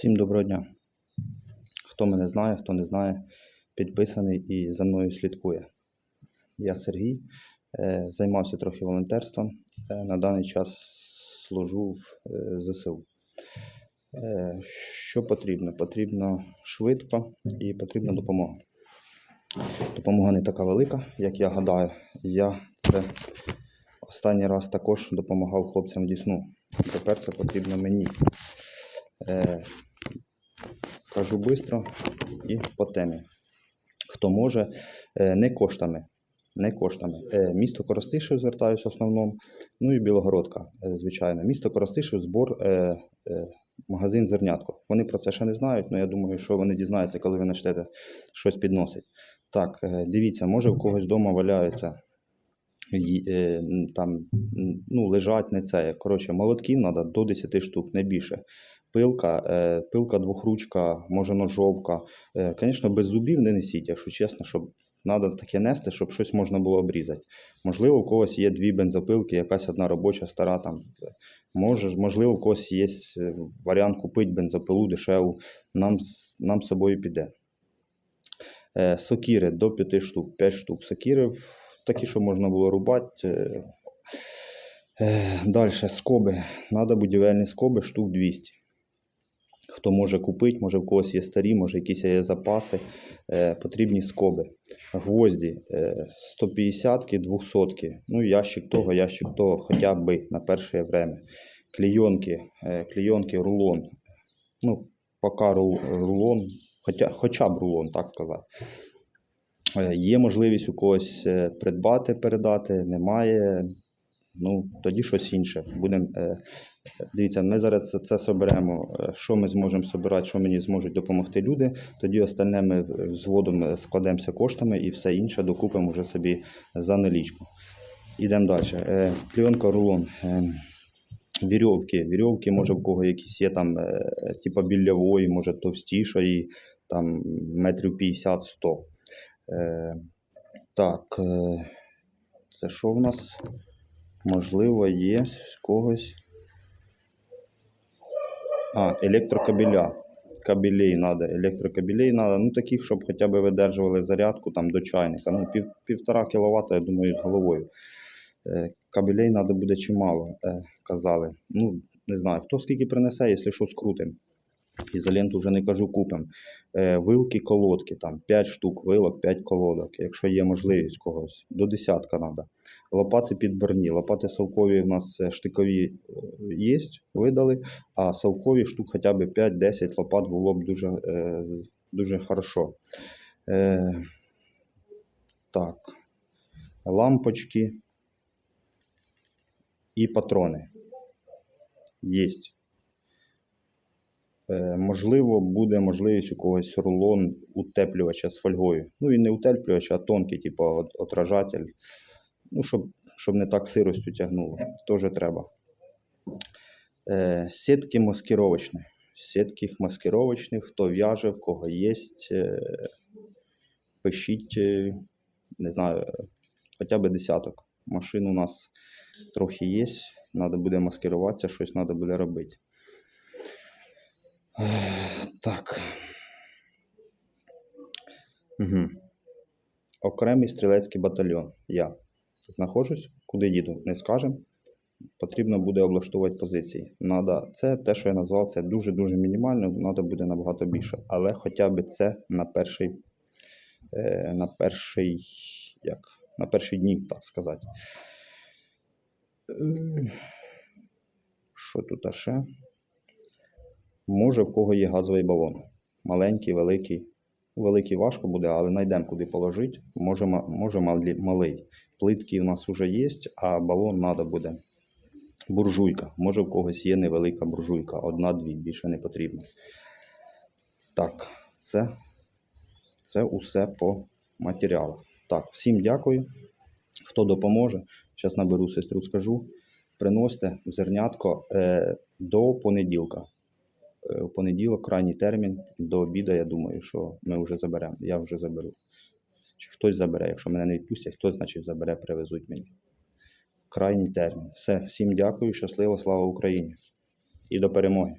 Всім доброго дня. Хто мене знає, хто не знає, підписаний і за мною слідкує. Я Сергій, е, займався трохи волонтерством. Е, На даний час служу в е, ЗСУ. Що потрібно? Потрібно швидко і потрібна допомога. Допомога не така велика, як я гадаю. Я це останній раз також допомагав хлопцям в Дісну. Тепер це потрібно мені. Кажу швидко і по темі. Хто може, е, не коштами. Не коштами. Е, Місто Коростишев звертаюся в основному. Ну і Білогородка, е, звичайно. Місто Коростишев, збор, магазин зернятко. Вони про це ще не знають, але я думаю, що вони дізнаються, коли ви почнете щось підносить. Так, дивіться, може в когось вдома валяються. Там ну, лежать не це. Коротше, молотків треба до 10 штук, не більше пилка, е, пилка двохручка, може ножовка. Е, Звісно, без зубів не несіть, якщо чесно, щоб треба таке нести, щоб щось можна було обрізати. Можливо, у когось є дві бензопилки, якась одна робоча, стара там. Може, можливо, у когось є е, варіант купити бензопилу дешеву, нам, нам з собою піде. Е, Сокіри до 5 штук, 5 штук сокіри, такі, що можна було рубати. Е, Далі скоби. Надо будівельні скоби штук 200. Хто може купити, може в когось є старі, може якісь є запаси, е, потрібні скоби. Гвозді е, 150-ки, 200-ки. Ну, ящик того, ящик того, хоча б на перше время. Клейонки, е, клейонки, рулон. Ну, поки рулон, хоча, хоча б рулон, так сказати. Е, Є можливість у когось е, придбати, передати, немає. Ну, тоді щось інше. Будем, е, дивіться, ми зараз це, соберемо. е, Що ми зможемо собирати, що мені зможуть допомогти люди. Тоді остальне ми е, згодом складемося коштами і все інше докупимо вже собі за налічку. Ідемо далі. Клейонка рулон. Вірьовки. Вірьовки, може, в кого якісь є там, типа білявої, може товстішої, там метрів 50-100. Е, так, це що в нас? Можливо, є з когось. А, електрокабеля. Кабелей треба, електрокабелей треба. Ну, таких, щоб хоча б видержували зарядку там, до чайника. Ну, пів, півтора кіловата, я думаю, з головою. Е, кабелей треба буде чимало, е, казали. Ну, не знаю, хто скільки принесе, якщо що, скрутим. Ізоленту вже не кажу, купимо. Е, вилки, колодки, там 5 штук вилок, 5 колодок, якщо є можливість когось. До десятка треба. Лопати підборні. Лопати совкові в нас е, штикові є, видали, а совкові штук хоча б 5-10 лопат було б дуже, е, дуже хорошо. Е, так. Лампочки і патрони. Єсть. Е, Можливо, буде можливість у когось рулон утеплювача з фольгою. Ну і не утеплювач, а тонкий, типу отражатель. Ну, щоб, щоб не так сиростю тягнуло. Теж треба. Е, Сітки маскировочні. Сітки маскировочні, хто в'яже, в кого є. Пишіть, е, не знаю, е, хоча б десяток. Машин у нас трохи є. Треба буде маскируватися, щось треба буде робити. Так. Угу. Окремий стрілецький батальйон. Я знаходжусь, куди їду, не скажемо. Потрібно буде облаштовувати позиції. Надо, це те, що я назвав, це дуже-дуже мінімально, треба буде набагато більше. Але хоча б це на перший, е, на перший, як, на перші дні, так сказати. Е, Що тут ще? Може, в кого є газовий балон. Маленький, великий. Великий важко буде, але знайдемо куди положити. Може, може малий. Плитки у нас вже є, а балон треба буде. Буржуйка. Може, в когось є невелика буржуйка. Одна-дві, більше не потрібно. Так, це, це усе по матеріалах. Так, всім дякую. Хто допоможе, зараз наберу сестру, скажу. Приносьте зернятко е, до понеділка. Е, У понеділок крайній термін до обіду, я думаю, що ми вже заберемо. Я вже заберу. Чи хтось забере, якщо мене не відпустять, хтось, значить, забере, привезуть мені. Крайній термін. Все, всім дякую, щасливо, слава Україні. І до перемоги.